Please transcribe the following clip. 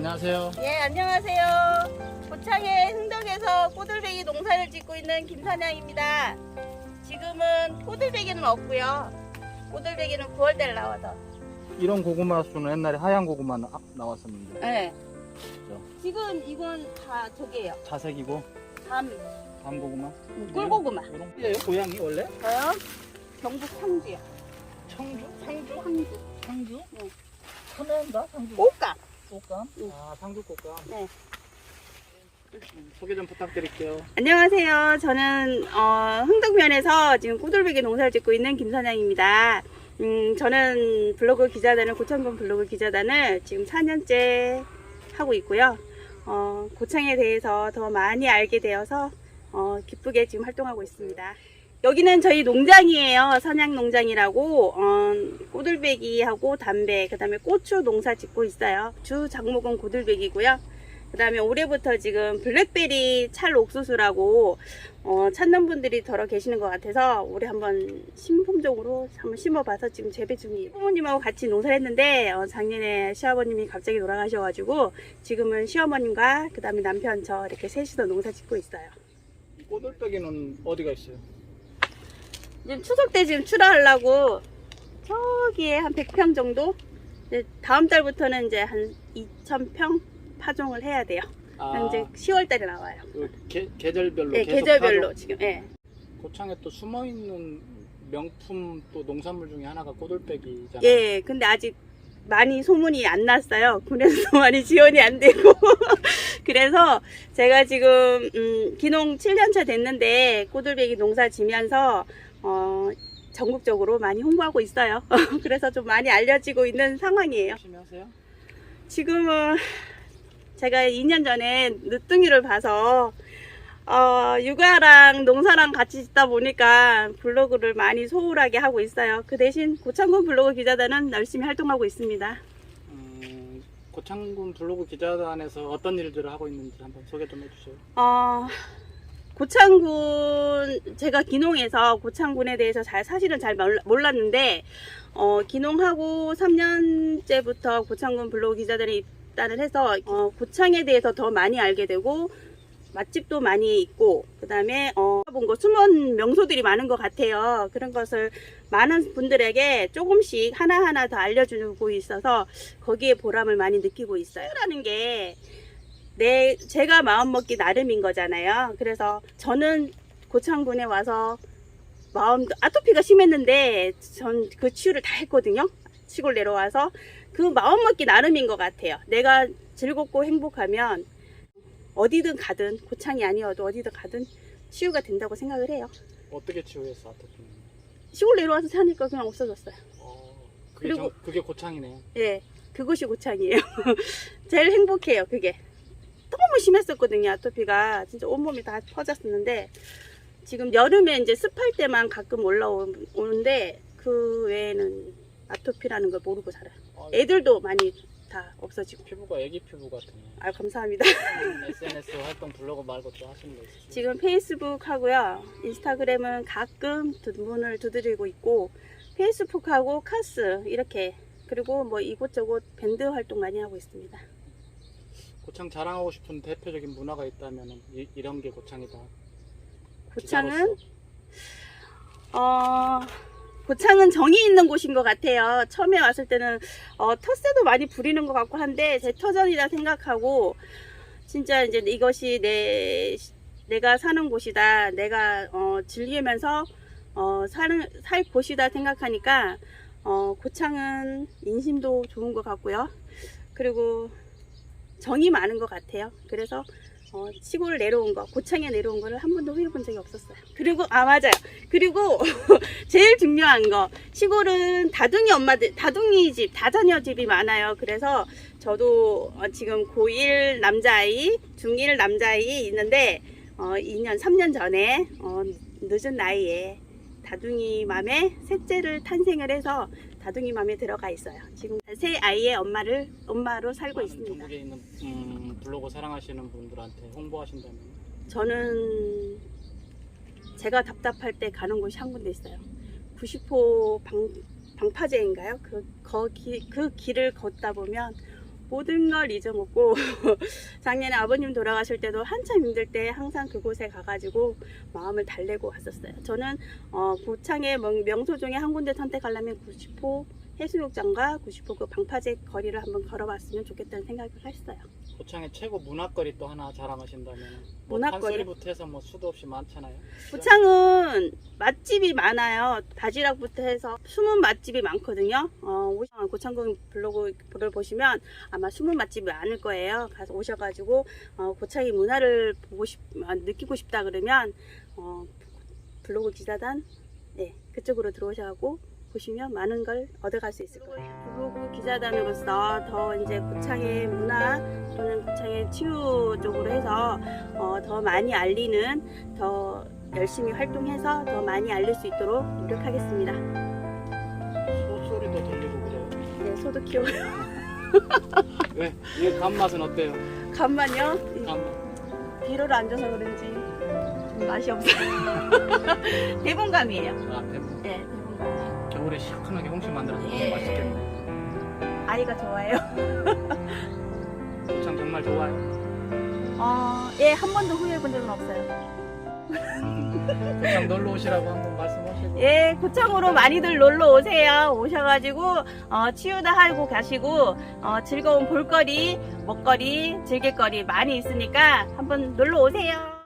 안녕하세요. 예, 안녕하세요. 고창의 흥덕에서 꼬들배기 농사를 짓고 있는 김선양입니다. 지금은 꼬들배기는 없고요. 꼬들배기는 9월달 나와서. 이런 고구마 수는 옛날에 하얀 고구마 나, 나왔었는데 네. 그죠? 지금 이건 다 저기예요. 자색이고 밤, 밤 고구마. 꿀고구마. 이런 예요 고향이 원래? 저요? 경북 상주요. 청주? 상주? 상주. 상주? 네. 천혜인가? 상주? 꽃감. 꽃감? 응. 아 상주 꽃감. 네. 음, 소개 좀 부탁드릴게요. 안녕하세요. 저는 어, 흥덕면에서 지금 꼬들배기 농사를 짓고 있는 김선양입니다. 음, 저는 블로그 기자단을 고창군 블로그 기자단을 지금 4년째 하고 있고요. 어, 고창에 대해서 더 많이 알게 되어서 어, 기쁘게 지금 활동하고 있습니다. 여기는 저희 농장이에요. 선양 농장이라고 어, 꼬들배기하고 담배, 그 다음에 고추 농사 짓고 있어요. 주 작목은 고들배기고요. 그 다음에 올해부터 지금 블랙베리 찰 옥수수라고 어, 찾는 분들이 더러 계시는 것 같아서 올해 한번 신품종으로 한번 심어봐서 지금 재배 중이에요. 부모님하고 같이 농사를 했는데 어, 작년에 시아버님이 갑자기 돌아가셔가지고 지금은 시어머님과 그 다음에 남편 저 이렇게 셋이서 농사 짓고 있어요. 이 꼬들빼기는 어디가 있어요? 지금 추석 때 지금 출하하려고 저기에 한 100평 정도? 이제 다음 달부터는 이제 한 2,000평 파종을 해야 돼요. 아, 이제 10월 달에 나와요. 그 계, 계절별로 네, 계속 계절별로 파종. 지금. 예. 고창에 또 숨어 있는 명품 또 농산물 중에 하나가 꼬들빼기잖아요. 예, 근데 아직 많이 소문이 안 났어요. 군에서 많이 지원이 안 되고. 그래서 제가 지금, 음, 기농 7년차 됐는데, 꼬들배기 농사 지면서, 어, 전국적으로 많이 홍보하고 있어요. 그래서 좀 많이 알려지고 있는 상황이에요. 지금은 제가 2년 전에 늦둥이를 봐서 어, 육아랑 농사랑 같이 짓다 보니까 블로그를 많이 소홀하게 하고 있어요. 그 대신 고창군 블로그 기자단은 열심히 활동하고 있습니다. 음, 고창군 블로그 기자단에서 어떤 일들을 하고 있는지 한번 소개 좀 해주세요. 어, 고창군 제가 기농에서 고창군에 대해서 잘 사실은 잘 몰랐는데 어, 기농하고 3년째부터 고창군 블로그 기자단에 입단을 해서 어, 고창에 대해서 더 많이 알게 되고 맛집도 많이 있고 그 다음에 어, 본거 숨은 명소들이 많은 것 같아요. 그런 것을 많은 분들에게 조금씩 하나하나 더 알려주고 있어서 거기에 보람을 많이 느끼고 있어요. 라는 게 내 제가 마음 먹기 나름인 거잖아요. 그래서 저는 고창군에 와서 마음 아토피가 심했는데 전 그 치유를 다 했거든요. 시골 내려와서 그 마음 먹기 나름인 것 같아요. 내가 즐겁고 행복하면 어디든 가든 고창이 아니어도 어디든 가든 치유가 된다고 생각을 해요. 어떻게 치유했어 아토피는? 시골 내려와서 사니까 그냥 없어졌어요. 어, 그게, 그리고- 정- 그게 고창이네. 예, 그것이 고창이에요. 제일 행복해요, 그게. 너무 심했었거든요, 아토피가. 진짜 온몸이 다 퍼졌었는데, 지금 여름에 이제 습할 때만 가끔 올라오는데, 그 외에는 아토피라는 걸 모르고 살아요. 어, 애들도 많이 다 없어지고. 피부가 애기 피부 같네. 아, 감사합니다. SNS 활동 블로그 말고 또 하시는 거 있으세요? 지금 페이스북 하고요. 인스타그램은 가끔 두- 문을 두드리고 있고, 페이스북하고 카스, 이렇게. 그리고 뭐 이곳저곳 밴드 활동 많이 하고 있습니다. 고창 자랑하고 싶은 대표적인 문화가 있다면 이, 이런 게 고창이다. 고창은. 어 고창은 정이 있는 곳인 것 같아요. 처음에 왔을 때는 어, 텃세도 많이 부리는 것 같고 한데 제 터전이라 생각하고 진짜 이제 이것이 내 내가 사는 곳이다. 내가 어, 즐기면서 어, 사는 살 곳이다 생각하니까 어, 고창은 인심도 좋은 것 같고요. 그리고 정이 많은 것 같아요. 그래서 어, 시골 내려온 거, 고창에 내려온 거를 한 번도 후회해 본 적이 없었어요. 그리고, 아, 맞아요. 그리고 제일 중요한 거, 시골은 다둥이 엄마들, 다둥이 집, 다자녀 집이 많아요. 그래서 저도 어, 지금 고1 남자아이, 중1 남자아이 있는데, 어, 2년, 3년 전에, 어, 늦은 나이에 다둥이 맘에 셋째를 탄생을 해서 다둥이 맘에 들어가 있어요. 지금 세 아이의 엄마를, 엄마로 살고 있습니다. 전국에 있는 음, 블로그 사랑하시는 분들한테 홍보하신다면 저는 제가 답답할 때 가는 곳이 한 군데 있어요. 90호 방, 방파제인가요? 그, 거기, 그 길을 걷다 보면 모든 걸 잊어먹고 작년에 아버님 돌아가실 때도 한참 힘들 때 항상 그곳에 가가지고 마음을 달래고 왔었어요. 저는 어, 고창의 명- 명소 중에 한 군데 선택하려면 90호 해수욕장과 90호 그 방파제 거리를 한번 걸어봤으면 좋겠다는 생각을 했어요. 고창의 최고 문화거리 또 하나 자랑하신다면 뭐 문화거리? 판소리부터 해서 뭐 수도 없이 많잖아요. 고창은 맛집이 많아요. 바지락부터 해서 숨은 맛집이 많거든요. 어, 오셔- 고창군 블로그를 보시면 아마 숨은 맛집이 많을 거예요. 가서 오셔가지고 어, 고창의 문화를 보고 싶, 아, 느끼고 싶다 그러면 어, 블로그 기자단 네, 그쪽으로 들어오셔가고 보시면 많은 걸 얻어갈 수 있을 거예요. 블로그 기자단으로서 더 이제 고창의 문화 고창의 치유 쪽으로 해서 어, 더 많이 알리는 더 열심히 활동해서 더 많이 알릴 수 있도록 노력하겠습니다. 소 소리도 들리고 그래요. 네, 소도 키워요. 왜? 이 간맛은 어때요? 간만요. 간맛. 뒤로를 앉아서 그런지 좀 맛이 없어요. 대본감이에요. 아, 대박. 네, 대본감. 겨울에 시원하게 홍시 만들어서 먹으면 예. 맛있겠네. 아이가 좋아해요. 고창 정말 좋아요. 어, 예, 한 번도 후회해본 적은 없어요. 고창 놀러 오시라고 한번 말씀하시고. 예, 고창으로 많이들 놀러 오세요. 오셔가지고 어, 치유다 하고 가시고 어, 즐거운 볼거리, 먹거리, 즐길거리 많이 있으니까 한번 놀러 오세요.